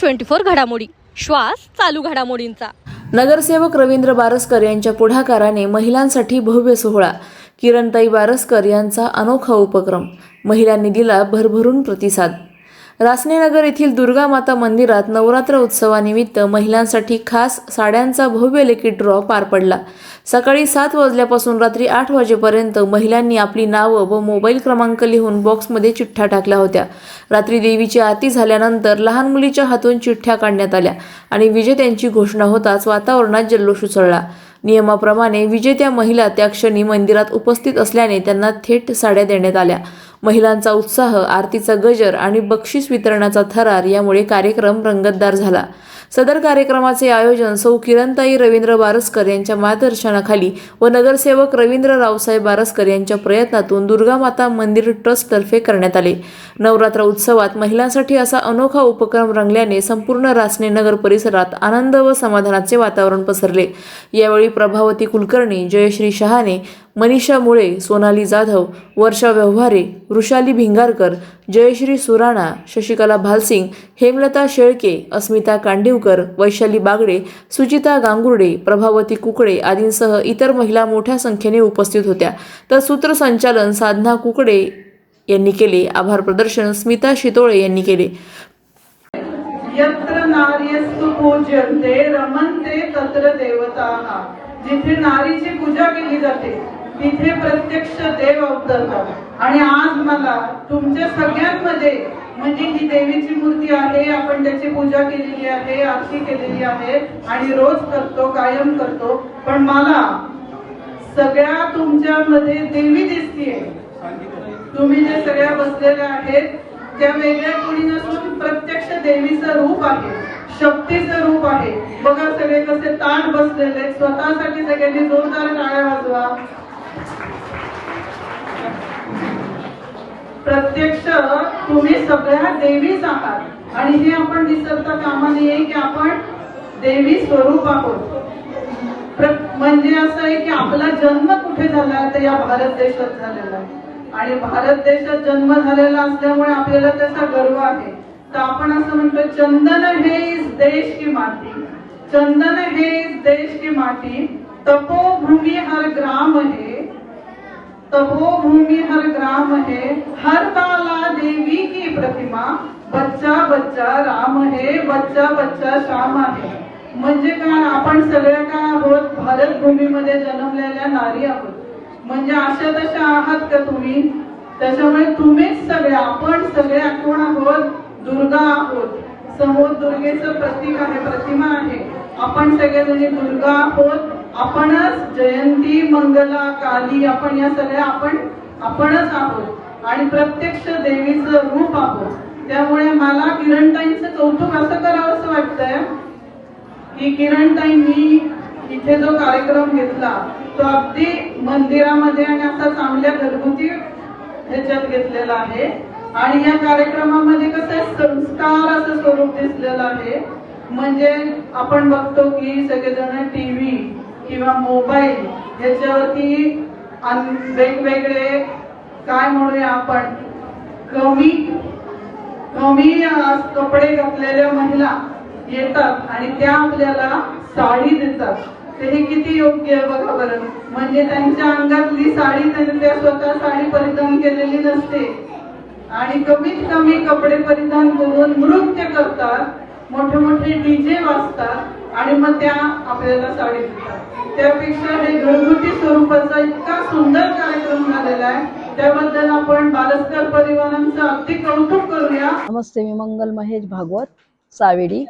Twenty four घडामोडी. श्वास चालू घडामोडींचा. नगरसेवक रवींद्र बारसकर यांच्या पुढाकाराने महिलांसाठी भव्य सोहळा. किरणताई बारसकर यांचा अनोखा उपक्रम. महिलांनी दिला भरभरून प्रतिसाद. रासनेनगर येथील दुर्गा माता मंदिरात नवरात्र उत्सवानिमित्त महिलांसाठी खास साड्यांचा भव्य लेखी ड्रॉ पार पडला. सकाळी सात वाजल्यापासून रात्री आठ वाजेपर्यंत महिलांनी आपली नावं व मोबाईल क्रमांक लिहून बॉक्समध्ये चिठ्ठ्या टाकल्या होत्या. रात्री देवीची आरती झाल्यानंतर लहान मुलीच्या हातून चिठ्ठ्या काढण्यात आल्या आणि विजेत्यांची घोषणा होताच वातावरणात जल्लोष उसळला. नियमाप्रमाणे विजेत्या महिला त्या क्षणी मंदिरात उपस्थित असल्याने त्यांना थेट साड्या देण्यात आल्या. महिलांचा उत्साह आरतीचा गजर आणि बक्षीस वितरणाचा थरार यामुळे कार्यक्रम रंगतदार झाला. सदर कार्यक्रमाचे आयोजन सौ. किरणताई रवींद्र बारसकर यांच्या मार्गदर्शनाखाली व नगरसेवक रवींद्र रावसाहेब बारसकर यांच्या प्रयत्नातून दुर्गामाता मंदिर ट्रस्टतर्फे करण्यात आले. नवरात्र उत्सवात महिलांसाठी असा अनोखा उपक्रम रंगल्याने संपूर्ण रासने नगर परिसरात आनंद व समाधानाचे वातावरण पसरले. यावेळी प्रभावती कुलकर्णी जयश्री शहाने मनीषा मुळे सोनाली जाधव वर्षा व्यवहारे वृषाली भिंगारकर जयश्री सुराणा शशिकला भालसिंग हेमलता शेळके अस्मिता कांडिवकर वैशाली बागडे सुचिता गांगुर्डे प्रभावती कुकडे आदींसह इतर महिला मोठ्या संख्येने उपस्थित होत्या. तर सूत्रसंचालन साधना कुकडे यांनी केले. आभार प्रदर्शन स्मिता शितोळे यांनी केले. यत्र नार्यस्तु पूजन्ते रमन्ते तत्र देवताः जिथे नारीची पूजा केली जाते तिथे प्रत्यक्ष देव अवतरतात. आणि आज मला तुमच्या सगळ्यांमध्ये म्हणजे ही देवीची मूर्ती आहे आपण त्याची पूजा केलेली आहे आरती केलेली आहे आणि रोज करतो कायम करतो. पण मला सगळ्या तुमच्यामध्ये देवी दिसतीये. तुम्ही जे सगळ्या बसलेल्या आहेत त्या वेगळ्या कोणी नसून प्रत्यक्ष देवीचं रूप आहे शक्तीचं रूप आहे. बघा सगळे कसे ताट बसलेले स्वतःसाठी सगळ्यांनी जोरदार टाळ्या वाजवा. प्रत्यक्ष तुम्ही सगळ्या देवीच आहात. आणि हे आपण विसरता कामा नये की आपण देवी स्वरूप आहोत. म्हणजे असं आहे की आपला जन्म कुठे झाला तर या भारत देशात झालेला आहे. आणि भारत देशात जन्म झालेला असल्यामुळे आपल्याला त्याचा गर्व आहे. तर आपण असं म्हणतो चंदन हे इस देश की माती. चंदन हे इस देश की माती. तपोभूमी हर ग्राम है तपोभूमि हर ग्राम है हर ताला देवी की प्रतिमा। बच्चा बच्चा राम है बच्चा बच्चा श्याम आहे म्हणजे काय आपण सगळ्या काय आहोत? भारत भूमीमध्ये जन्मलेल्या नारी आहोत. म्हणजे अशा तशा आहात का तुम्ही? त्याच्यामुळे तुम्हीच सगळे आपण सगळ्या कोण आहोत? दुर्गा आहोत. समोर दुर्गेचं प्रतीक आहे प्रतिमा आहे. आपण सगळेजणी दुर्गा आहोत. आपणच जयंती मंगला काली आपण या सगळ्या आपण आपणच आहोत. आणि प्रत्यक्ष देवीचं रूप आहोत. त्यामुळे मला किरणताईंचं कौतुक असं करावं असं वाटतंय की किरणताईंनी इथे जो कार्यक्रम घेतला तो अगदी मंदिरामध्ये आणि असा चांगल्या घरगुती ह्याच्यात घेतलेला आहे. आणि या कार्यक्रमामध्ये कसं आहे, संस्कार असं स्वरूप दिसलेलं आहे. म्हणजे आपण बघतो की सगळेजण टीव्ही किंवा मोबाईल याच्यावरती वेगवेगळे काय म्हणूया आपण कमी कमी कपडे घातलेल्या महिला येतात आणि त्या आपल्याला साडी देतात. ते हे किती योग्य आहे बघा बरं. म्हणजे त्यांच्या अंगातली साडी त्यांनी त्या स्वतः साडी परिधान केलेली नसते. आणि कमीत कमी कपडे परिधान करून नृत्य करतात. मोठे मोठे डीजे वाजतात. आणि मग त्या आपल्याला साडी देतात. त्यापेक्षा हे घरगुती स्वरूपाचा इतका सुंदर कार्यक्रम झालेला आहे. त्याबद्दल आपण बालस्कर परिवारांचं अगदी कौतुक करूया. नमस्ते मी मंगल महेश भागवत सावेडी.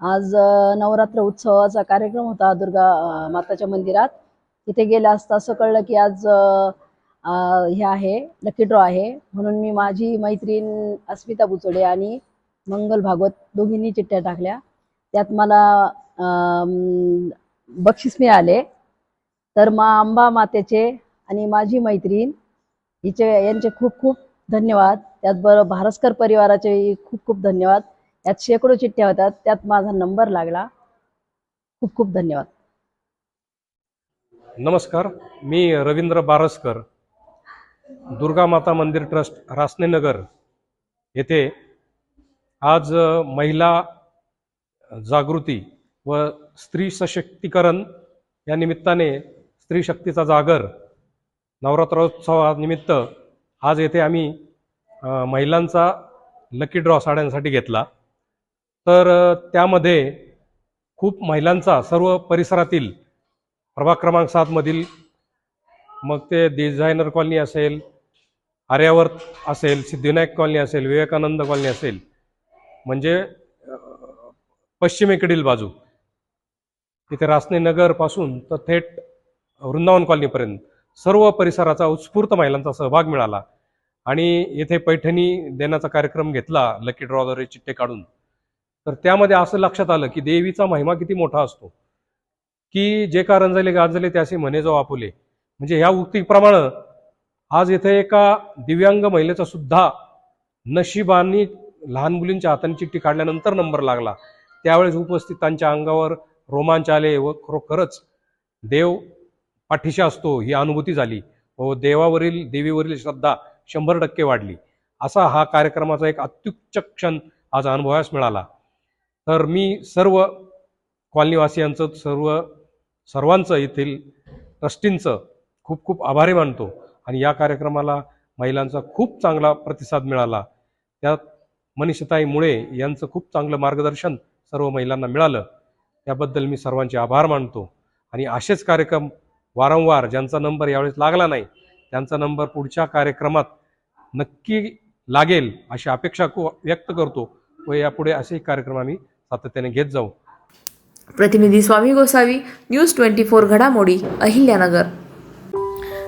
आज नवरात्र उत्सवाचा कार्यक्रम होता दुर्गा माताच्या मंदिरात. तिथे गेले असता असं कळलं की आज हे आहे लकी ड्रॉ आहे. म्हणून मी माझी मैत्रीण अस्मिता बुचोडे आणि मंगल भागवत दोघींनी चिठ्ठ्या टाकल्या. त्यात मला बक्षीस मिळाले. तर मा अंबा मातेचे आणि माझी मैत्रीण हिचे यांचे खूप खूप धन्यवाद. त्याचबरोबर भारस्कर परिवाराचे खूप खूप धन्यवाद. यात शेकडो चिठ्ठ्या होत्या त्यात माझा नंबर लागला. खूप खूप धन्यवाद. नमस्कार मी रवींद्र बारसकर दुर्गा माता मंदिर ट्रस्ट रासनेनगर येथे आज महिला जागृती व स्त्री सशक्तीकरण या निमित्ताने स्त्री शक्तीचा जागर नवरात्रोत्सवानिमित्त आज येथे आम्ही महिलांचा लकी ड्रॉ साड्यांसाठी घेतला. तर त्यामध्ये खूप महिलांचा सर्व परिसरातील प्रभाग क्रमांक सातमधील मग ते डिझायनर कॉलनी असेल आर्यावर्त असेल सिद्धिविनायक कॉलनी असेल विवेकानंद कॉलनी असेल. म्हणजे पश्चिमेकडील बाजू. तिथे रासने नगरपासून तर थेट वृंदावन कॉलनीपर्यंत सर्व परिसराचा उत्स्फूर्त महिलांचा सहभाग मिळाला आणि येथे पैठणी देण्याचा कार्यक्रम घेतला लकी ड्रॉद्वारे चिठ्ठे काढून. तर त्यामध्ये असं लक्षात आलं की देवीचा महिमा किती मोठा असतो. की जे का रंजले गांजले त्याशी म्हणेजो आपुले. म्हणजे ह्या उक्तीप्रमाणे आज येथे एका दिव्यांग महिलेचा सुद्धा नशिबानी लहान मुलींच्या हाताने चिठ्ठी काढल्यानंतर नंबर लागला. त्यावेळेस उपस्थितांच्या अंगावर रोमांच आले व खरोखरच देव पाठीशी असतो ही अनुभूती झाली व देवावरील देवीवरील श्रद्धा शंभर टक्के वाढली. असा हा कार्यक्रमाचा एक अत्युच्च क्षण आज अनुभवास मिळाला. तर मी सर्व कॉलनीवासियांचं सर्व सर्वांचं येथील ट्रस्टींचं खूप खूप आभारी मानतो आणि या कार्यक्रमाला महिलांचा खूप चांगला प्रतिसाद मिळाला. त्यात मनीषताई मुळे यांचं खूप चांगलं मार्गदर्शन सर्व महिलांना मिळालं त्याबद्दल मी सर्वांचे आभार मानतो. आणि असेच कार्यक्रम वारंवार ज्यांचा नंबर यावेळेस लागला नाही त्यांचा नंबर पुढच्या कार्यक्रमात नक्की लागेल अशी अपेक्षा को व्यक्त करतो व यापुढे असे कार्यक्रम आम्ही सातत्याने घेत जाऊ. प्रतिनिधी Swami Gosavi news twenty four घडामोडी अहिल्यानगर.